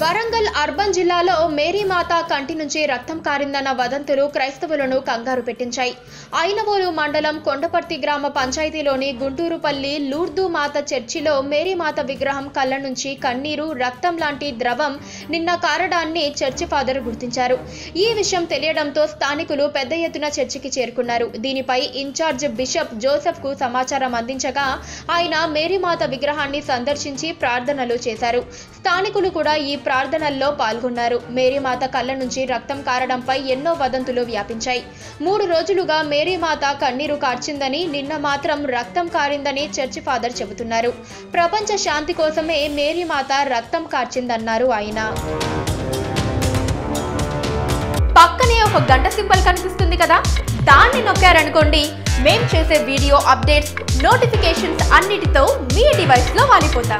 Warangal urban జిల్లాలో మేరీమాత కంటి నుంచి రక్తం కారిందన్న వదంతులు క్రైస్తవులను కంగారు పెట్టించాయి. ఐనవోలు మండలం కొండపర్తి గ్రామ పంచాయతీలోని గుంటూరుపల్లి లూర్దు మాత చర్చిలో మేరీమాత విగ్రహం కళ్ళ నుంచి కన్నీరు రక్తం లాంటి ద్రవం నిన్న కారడాన్ని చర్చి ఫాదర్ గుర్తించారు. ఈ విషయం తెలియడంతో స్థానికులు పెద్ద ఎత్తున చర్చికి చేరుకున్నారు. దీనిపై ఇన్ఛార్జ్ బిషప్ జోసెఫ్కు సమాచారం అందించగా ఆయన మేరీమాత విగ్రహాన్ని సందర్శించి ప్రార్థనలు చేశారు. స్థానికులు కూడా ఈ ప్రార్థనల్లో పాల్గొన్నారు. మేరీమాత కళ్ళ నుంచి రక్తం కారడంపై ఎన్నో వదంతులు వ్యాపించాయి. మూడు రోజులుగా మేరీమాత కన్నీరు కార్చిందని నిన్న మాత్రం రక్తం కారిందని చర్చి ఫాదర్ చెబుతున్నారు. ప్రపంచ శాంతి కోసమే మేరీమాత రక్తం కార్చిందన్నారు ఆయన. పక్కనే ఒక గంట సింబల్ కనిపిస్తుంది కదా? దాన్ని నొక్కారనుకోండి మేం చేసే వీడియో అప్డేట్స్ నోటిఫికేషన్స్ అన్నిటితో మీ డివైస్లో వాలిపోతాం.